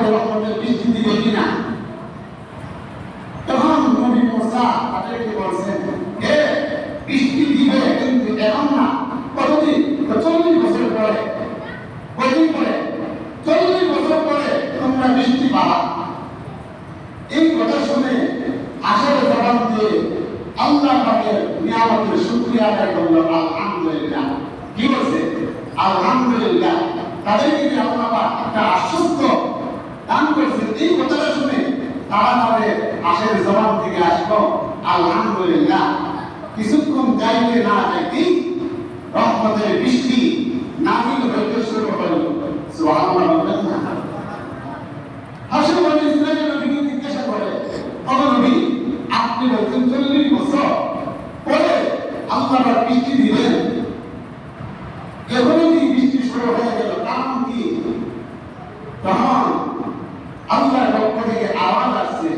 আমাদের রহমতের বৃষ্টি দিবে কিনা? তখন নবী মুসা তাদেরকে বলছেন, হে, বৃষ্টি দিবে কিন্তু এখন না। কতদিন? চল্লিশ বছর পরে কতদিন পরে? চল্লিশ বছর পরে তোমরা বৃষ্টি পাবা। এই কথা শুনে আসলে জবাব দিয়ে আল্লাহ পাকের নিয়ামতের শুকরিয়া আদায় করল, আলহামদুলিল্লাহ। কি বলছে? আলহামদুলিল্লাহ। তাদেরকে আল্লাহ একটা আশ্বস্ত দান করেছে, এই কথাটা শুনে তারা তাদের আশের জবান থেকে আসলো, আলহামদুলিল্লাহ। কিছুক্ষণ যাইতে না যাইতেই রহমতের বৃষ্টি নাজিল হইতে শুরু হলো সুবহানাল্লাহ বলেন না। বলে জিজ্ঞাসা করে নবী, আপনি বলছেন চল্লিশ বছর পরে আল্লাহ আবার বৃষ্টি দিলেন এখনই কি বৃষ্টি শুরু হয়ে গেল কারণ কি তখন আল্লাহর পক্ষ থেকে আওয়াজ আসছে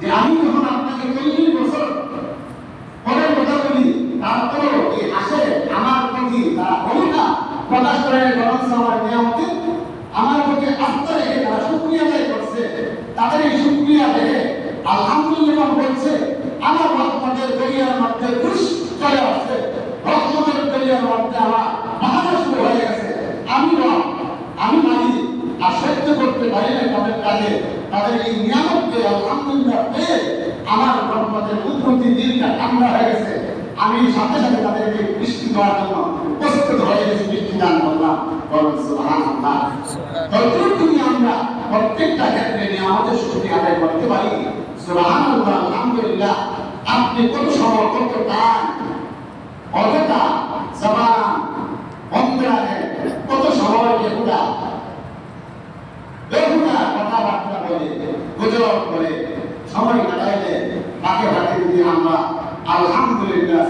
যে আমি যখন আপনাকে চল্লিশ বছর পরের কথা বলি তারপরেও এই আসে আমার প্রতি তারা কবিতা প্রকাশ করে বরঞ্চ আমার নিয়ামতে আমার প্রতি আস্থা রেখে তারা শুক্রিয়া আদায় করছে তাদের এই শুক্রিয়া দেখে আলহামদুলিল্লাহ বলছে আমার রহমতের দরিয়ার মধ্যে ঘুষ চলে আসছে। রহমতের দরিয়ার মধ্যে আমার মহানা শুরু হয়ে গেছে। আমি রব আমি মানি আর সহ্য করতে পারি না তাদের কাজে। তাদের এই নিয়ামতকে আলহামদুলিল্লাহ পেয়ে আমার রহমতের উন্নতি দিনটা ঠান্ডা হয়ে গেছে। আমি সাথে সাথে তাদেরকে বৃষ্টি দেওয়ার জন্য প্রস্তুত হয়ে গেছি বৃষ্টি দান করলাম। বলুন সুবহানাল্লাহ। প্রত্যেকটা ক্ষেত্রে নিয়ামতের শুকরিয়া আদায় করতে পারি। সুবহানাল্লাহ, আলহামদুলিল্লাহ। আপনি কত সময় কত দান অযথা জবান কত সময় বেহুদা বেহুদা কথাবার্তা বলে, গুজব করে সময় কাটাইলে তাকে আমরা আলহামদুলিল্লাহ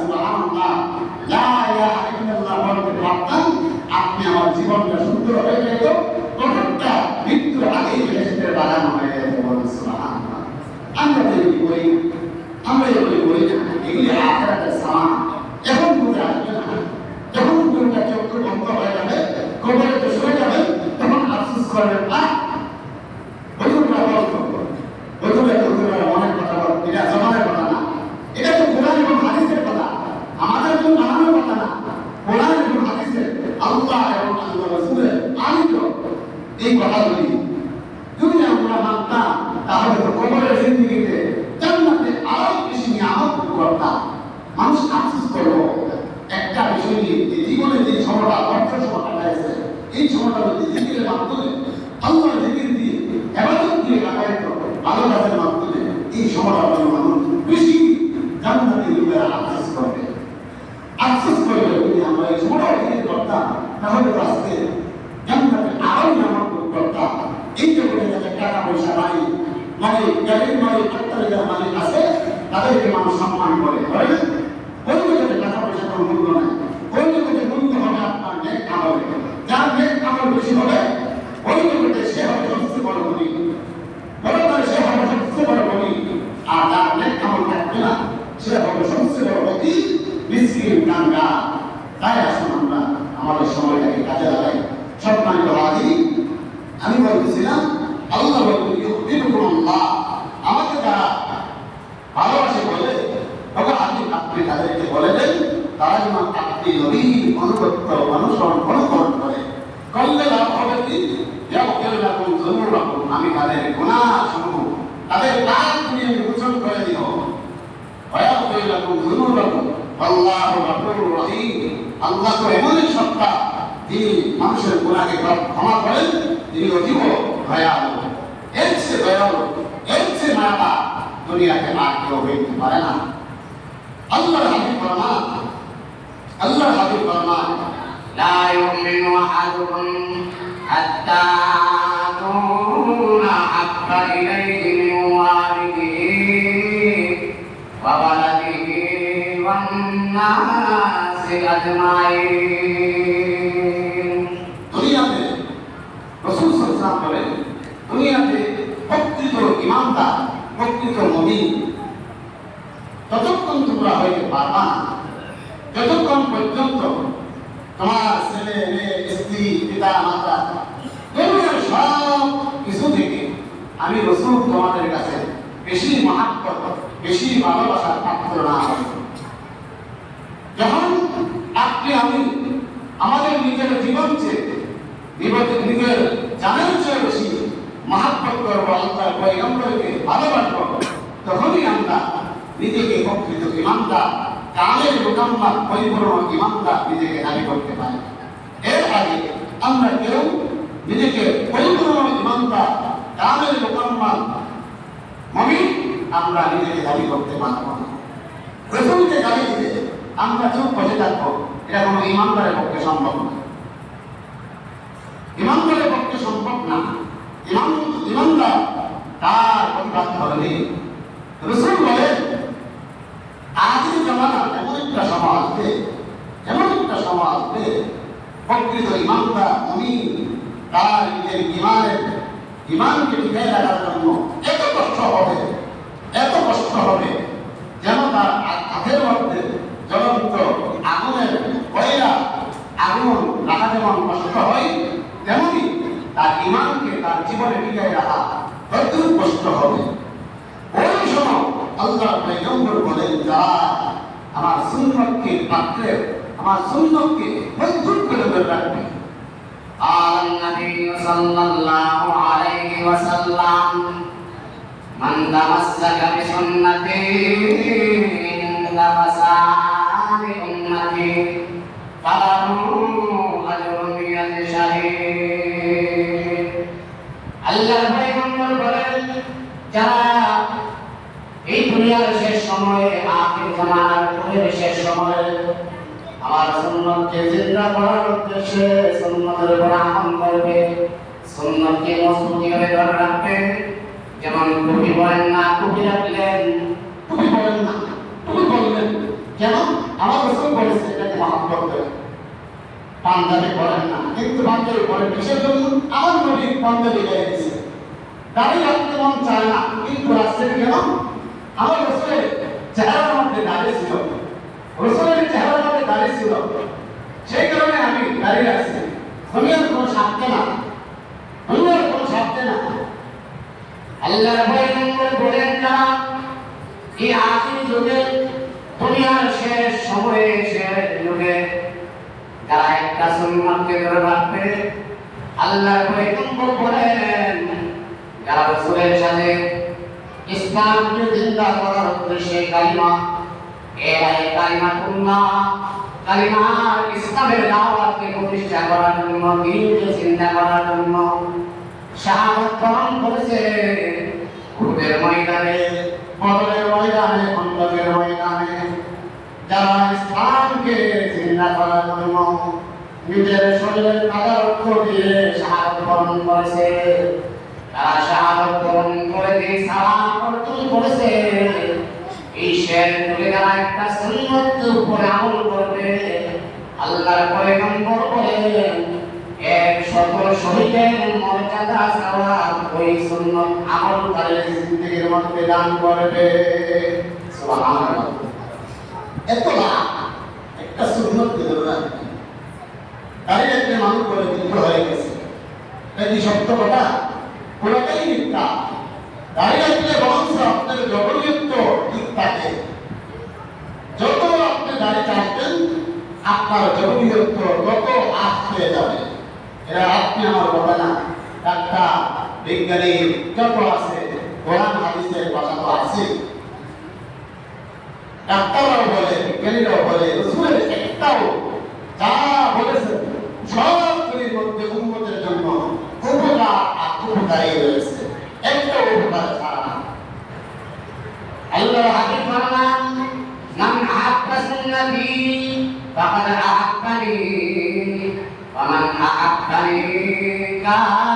নবীর অনুগত্য অনুসরণ অনুকরণ করে, করলে লাভ হবে কি? ইয়াগফিরলাকুম যুনুবাকুম আমি তাদের গুনাহ সমূহ তাদের পাপ তুমি মোচন করে যুনুবাকুম আল্লাহু আল্লাহ তো এমন এক সত্তা, যিনি মানুষের গুনাহকে ক্ষমা করেন, তিনি অতীব দয়ালু। এর চেয়ে দয়ালু, এর চেয়ে মায়া দুনিয়াতে আর কেউ হইতে পারে না। আল্লাহর হাবিব আল্লাহ হাবিব ফরমান লা ইউমিনু আহাদুকুম হাত্তা তুনা হাব্বা ইলাইহি মিন ওয়ালিদিহি ওয়া বালাদিহি ওয়ান নাসি আজমাইন। দুনিয়াতে রাসূল সাল্লাল্লাহু আলাইহি দুনিয়াতে প্রকৃত ইমানদার প্রকৃত নবী ততক্ষণ তোমরা হইতে পারবা না যতক্ষণ পর্যন্ত তোমার ছেলে, মেয়ে, স্ত্রী, পিতা, মাতা, দুনিয়ার সব কিছু থেকে আমি রসুল তোমাদের কাছে বেশি মহাব্বত, বেশি ভালোবাসার পাত্র না যখন আপনি, আমি আমাদের নিজের জীবন চেয়ে, নিজের জানার চেয়ে বেশি মহাব্বত করব আল্লাহ পয়গম্বরকে ভালোবাসবো, তখনই আমরা নিজেকে প্রকৃত ইমানদার কালের মোকাম্মার পরিপূর্ণ ইমানদার নিজেকে দাবি করতে পারে। এর আগে আমরা কেউ নিজেকে পরিপূর্ণ ইমানদার কালের মোকাম্মার মমিন আমরা নিজেকে দাবি করতে পারব না। রসুলকে গালি দিলে আমরা চুপ বসে থাকব, এটা কোনো ইমানদারের পক্ষে সম্ভব না। ইমানদারের পক্ষে সম্ভব না। ইমান ইমানদার তার প্রতিবাদ করবে রসুল বলেন আজকের জমানা এমন একটা সময় আসবে এমন একটা সময় আসবে প্রকৃত ইমানদার উনি তার নিজের ইমানের, ইমানকে টিকে রাখার জন্য এত কষ্ট হবে, এত কষ্ট হবে যেন তার হাতের মধ্যে জ্বলন্ত আগুনের কয়লা, আগুন রাখা যেমন কষ্ট হয়, তেমনি তার ইমানকে তার জীবনে টিকে রাখা হয়তো কষ্ট হবে। ওই সময় আল্লাহ পয়গম্বর বলেন যারা আমার সুন্নতকে পাত্রে আমার সুন্নতকে মজবুত করে ধরে রাখবে قال النبي صلى الله عليه وسلم من تمسك بسنتي عند فساد أمتي فله أجر مئة شهيد আল্লাহ পয়গম্বর বলেন যারা এই দুনিয়ার শেষ সময়ে, আখির জামানার পরে শেষ সময়ে, আমার সুন্নতকে জিন্দা করার উদ্দেশ্যে সুন্নতের উপর আমল করবে। সুন্নতকে মজবুতি করে ধরে রাখবে। যেমন টুপি পরেন না টুপি রাখলেন। তুমি বলেন না তুমি বললেন। কেন? আমার রসুল বলেছে এটাকে মহাব্বত করে পাঞ্জাবি পড়েন না, কিন্তু পাঞ্জাবি পড়েন কিসের জন্য আমার নবী পাঞ্জাবি গায়ে দিয়েছে দাড়ি রাখতে মন চায় না, কিন্তু রাখছেন কেন? আমার রসুলের চেহারার মধ্যে দাঁড়িয়ে ছিল। রসুলের চেহারার মধ্যে দাঁড়িয়ে ছিল। সেই কারণে আমি দাঁড়িয়ে রাখছি দুনিয়ার কোনো স্বার্থে না। দুনিয়ার কোনো স্বার্থে না। আল্লাহ বলেন যারা এই আখির যুগে, দুনিয়ার শেষ সময়ে, শেষ যুগে যারা একটা সুন্নতকে ধরে রাখবে আল্লাহ বলেন যারা রসুলের সাথে ইসলামকে জিন্দা করার উদ্দেশ্যে কালিমা, এরাই কালিমা তুল্লা কালিমা ইসলামের দাওয়াতকে প্রতিষ্ঠা করার জন্য, দিনকে চিন্তা করার জন্য শাহাদত বরণ করেছে। উহুদের ময়দানে বদলের ময়দানে খন্দকের ময়দানে যারা ইসলামকে চিন্তা করার জন্য নিজের শরীরের কাদা রক্ত দিয়ে শাহাদত বরণ করেছে। তারা শাহাদত করে দিয়ে সালাম করেছে যারা একটা সুন্নত উপরে আমল করবে। আল্লাহর পয়গম্বর বলেন এক শত শহীদের মর্যাদা, সওয়াব ওই সুন্নত আমল করে জিন্দগির মধ্যে দান করবে। এত একটা সুন্নত দাঁড়িয়ে একটা মানুষ করে কি সত্য কথা? কোনটাই মিথ্যা। দাঁড়িয়ে রাখলে বংশ আপনার জবরযুক্ত দিক যত আপনি দাঁড়িয়ে চাইতেন আপনার জবরযুক্ত তত আশ যাবে। এরা আপনি আমার কথা না। ডাক্তার বিজ্ঞানী যত আছে, কোরআন, হাদিসের কথা তো আছে। ডাক্তাররাও বলে, বিজ্ঞানীরাও বলে, রসুলের একটাও। যা বলেছেন সবগুলির মধ্যে উন্নতের জন্য উপকার উপকারী রয়েছে একটা উপকার ছাড়া। আল্লাহ হাবিব ফরমান মান আহাব্বা সুন্নতি ফাকাদ আহাব্বানি ওয়া মান আহাব্বানি কানা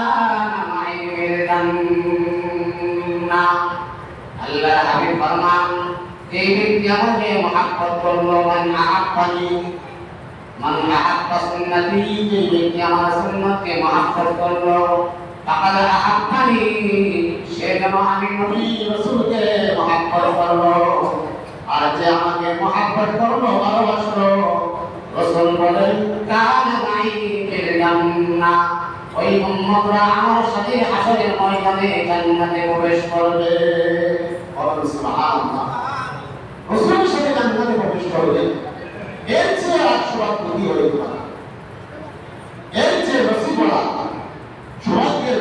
ফাকাদ আহাব্বানি সে যেন আমি নবী রসুলকে মহাব্বত করল, আর যে আমাকে মহাব্বত করল, ভালোবাসলো। রসুল বলেন মাই ফিল জান্নাহ। ওই উম্মতরা আমার সাথে হাসরের ময়দানে জান্নাতে প্রবেশ করবে। বলেন, সুবহানাল্লাহ। রসুলের সাথে জান্নাতে প্রবেশ করবে। এর চেয়ে আর সৌভাগ্য কি হয়ে এর চেয়ে রসি বলা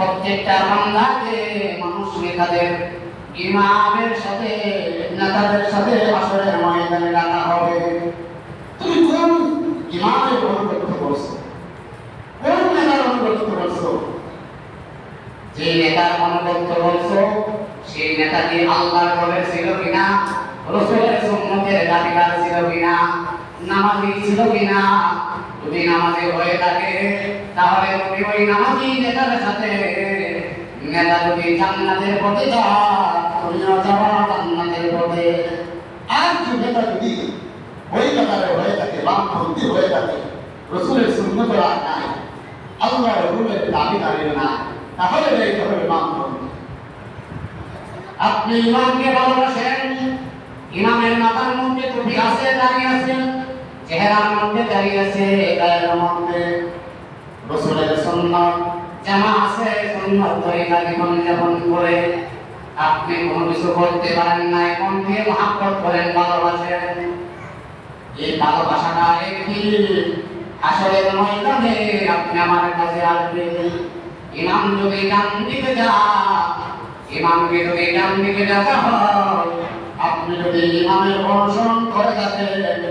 প্রত্যেকটা বান্দাকে মানুষ নেতাদের, ইমামের সাথে, নেতাদের সাথে আসরের ময়দানে ডাকা হবে। তুমি কোন ইমামের করছ কোন নেতার অনুগত্য করছ যে নেতার বলছো, সেই নেতা কি আল্লাহর ছিল কিনা? রসুলের সুন্নতের দাবিদার ছিল কিনা? নামাজি ছিল কিনা? যদি নামাজি হয়ে থাকে, তাহলে তুমি ওই নামাজি নেতার সাথে নেতা যদি জান্নাতের পথে যায় তুমিও যাবা জান্নাতের পথে। আর যে নেতা যদি ওই কাতারে হয়ে থাকে, বামপন্থী হয়ে থাকে, রসুলের সুন্নত আর নাই, আল্লাহ রসুলের দাবি দাঁড়িয়ে না, তাহলে এইটা হবে বামপন্থী। আপনি ইমামকে ভালোবাসেন, ইমামের মাথার মধ্যে টুপি আছে, দাঁড়িয়ে আছে চেহারার মধ্যে দাঁড়িয়ে আছে, গায়ের মধ্যে। রসুলের সুন্নত জামা আছে, সুন্নত তরিকা জীবন যাপন করে আপনি কোনো কিছু করতে পারেন না মন দিয়ে মহাব্বত করেন, ভালোবাসেন। এই ভালোবাসাটা একটি আসলে ময়দানে আপনি আমার কাছে আসবেন। ইমাম যদি ডান দিকে যা ইমামকে যদি ডান দিকে ডাকা আপনি যদি ইমামের অনুসরণ করে থাকেন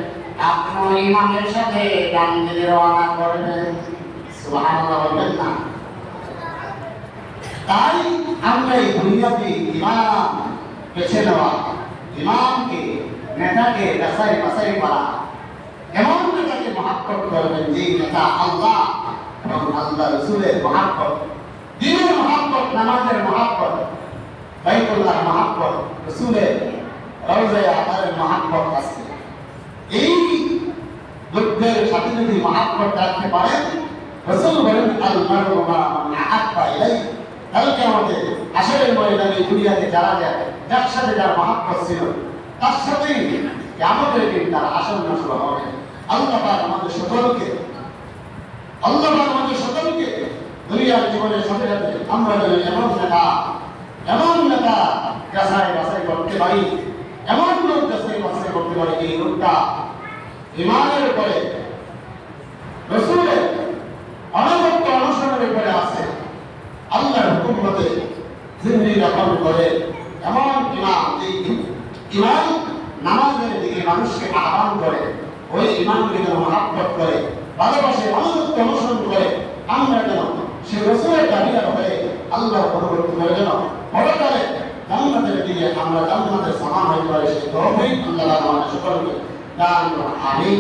আপনি ইমামের সাথে ডান দিকে রওনা করবেন সুবহানাল্লাহ বলবেন না তাই আমরা এই দুনিয়াতে ইমাম বেছে নেওয়া ইমামকে নেতাকে যাচাই বাছাই করা এমন নেতাকে মহাব্বত করবেন যে নেতা আল্লাহ এবং আল্লাহ রসুলের মহাব্বত দিনের মহাব্বত নামাজের মহাব্বত বাইতুল্লাহ মহাব্বত রসুলের রওজায় আতারের মহাব্বত আছে এই লোকদের সাথে যদি মহাব্বত রাখতে পারেন রসুল বলেন, আল মারু মা মান আহাব্বা ইলাই কালকে আমাদের আসরের ময়দানে দুনিয়াতে যারা যায়, যার সাথে যার মহাব্বত ছিল, তার সাথেই আমাদের দিন তার আসন নষ্ট হবে। আল্লাহ পাক আমাদের সকলকে, আল্লাহ পাক আমাদের সকলকে দুনিয়ার জীবনের সাথে সাথে আমরা এমন নেতা এমন নেতা যাচাই বাছাই করতে পারি এমন লোক যাচাই বাছাই করতে পারি এই লোকটা? ইমানের উপরে, রসুলের অনবদ্য অনুসরণের উপরে আছে। আল্লাহর হুকুম মতে জিন্দি রকম করে এমন ইমাম এই ইমাম নামাজের দিকে মানুষকে আহ্বান করে, ওই ইমামগুলিকে মহাব্বত করে, ভালোবাসে অনুগত্য অনুসরণ করে, আমরা যেন সে রসুলের দাবিদার হয়ে আল্লাহর পরবর্তী করে যেন পরকালে জান্নাতের দিকে আমরা জান্নাতের সমান হয়ে পারে সেই তৌফিক আল্লাহ আমাদের সকলকে দান আমিন।